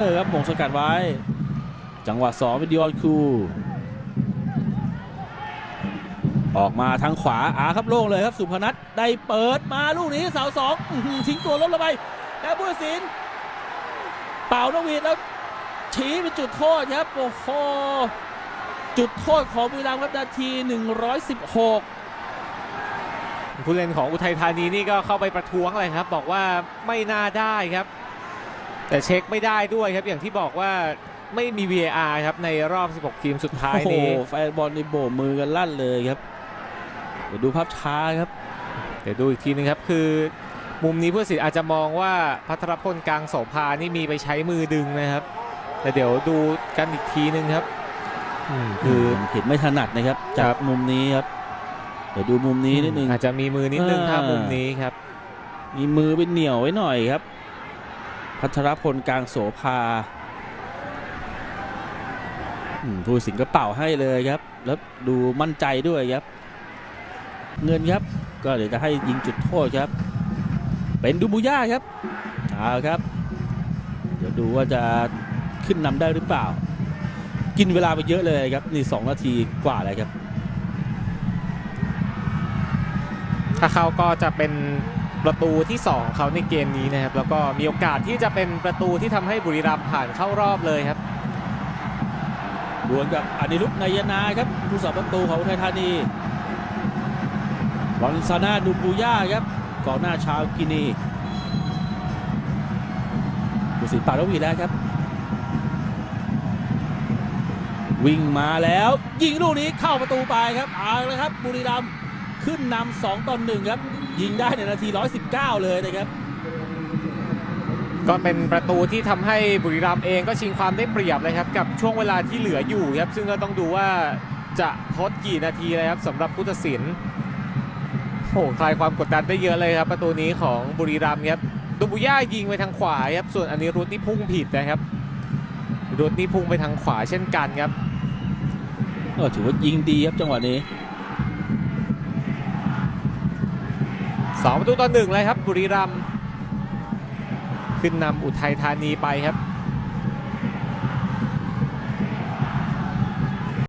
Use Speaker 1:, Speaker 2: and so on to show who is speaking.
Speaker 1: เออครับมงสกัดไว้ จังหวะสองเป็นดิออนคู ออกมาทางขวาอาครับโล่งเลยครับสุพนัทได้เปิดมาลูกนี้เสาสองทิ้งตัวลดลงไป แล้วผู้ตัดสิน เป่านวีดแล้วชี้เป็นจุดโทษครับ โอ้โหจุดโทษของบุรีรัมย์ครับนาที 116
Speaker 2: ผู้เล่นของอุทัยธานีนี่ก็เข้าไปประท้วงเลยครับ บอกว่าไม่น่าได้ครับ แต่เช็คไม่ได้ด้วยครับอย่างที่บอกว่าไม่มี VAR ครับในรอบ 16 ทีมสุดท้าย
Speaker 1: โอ้โห
Speaker 2: นี้
Speaker 1: แฟนบอลในโบกมือกันลั่นเลยครับ เดี๋ยวดูภาพช้าครับ
Speaker 2: เดี๋ยวดูอีกทีนึงครับคือ มุมนี้ผู้ตัดสินอาจจะมองว่าพัทรพลกลางโสภานี่มีไปใช้มือดึงนะครับ แต่เดี๋ยวดูกันอีกทีนึงครับอืม
Speaker 1: คื
Speaker 2: คืออ
Speaker 1: เห็นไม่ถนัดนะครับ
Speaker 2: ค
Speaker 1: จา
Speaker 2: รั
Speaker 1: ก
Speaker 2: บ
Speaker 1: มุมนี้ครับ เดี๋ยวดูมุมนี้นิดนึง
Speaker 2: อาจจะมีมือนิดนึง
Speaker 1: อ่า
Speaker 2: ถ้ามุมนี้ครับ
Speaker 1: มีมือเป็นเหนียวไว้หน่อยครับ พัทรพลกลางโสภาผู้สินก็เป่าให้เลยครับ แล้วดูมั่นใจด้วยครับ เงินครับ ก็เดี๋ยวจะให้ยิงจุดโทษครับ เป็นดูบูย่าครับเอาครับ เดี๋ยวดูว่าจะขึ้นนำได้หรือเปล่า กินเวลาไปเยอะเลยครับ นี่สองนาทีกว่าเลยครับ
Speaker 2: ถ้าเขาก็จะเป็น ประตูที่ 2 เขาในเกมนี้นะครับ แล้วก็มีโอกาสที่จะเป็นประตูที่ทำให้บุรีรัมย์ผ่านเข้ารอบเลยครับ
Speaker 1: ดวลกับอนิรุตนายนาครับผู้สาประตูของอุทัยธานีลอนซานาดูบูย่าครับกองหน้าชาวกินีผู้สินปาลวีแล้วครับ วิ่งมาแล้ว ยิงลูกนี้เข้าประตูไปครับเอาเลยครับบุรีรัมย์ ขึ้นนำสองต่อหนึ่งครับ ยิงได้ในนาที 119 เลยนะครับ
Speaker 2: ก็เป็นประตูที่ทำให้บุรีรัมย์เองก็ชิงความได้เปรียบเลยครับ กับช่วงเวลาที่เหลืออยู่ครับ ซึ่งก็ต้องดูว่าจะทดกี่นาทีเลยครับสำหรับผู้ตัดสินโอ้โหคลายความกดดันได้เยอะเลยครับ ประตูนี้ของบุรีรัมย์ครับดูบุย่ายิงไปทางขวาครับส่วนอันนี้รุดนี่พุ่งผิดนะครับรุดนี่พุ่งไปทางขวาเช่นกันครับ
Speaker 1: ก็ถือว่ายิงดีครับจังหวะนี้
Speaker 2: สองประตูต่อหนึ่งเลยครับบุรีรัมย์ขึ้นนำอุทัยธานีไปครับ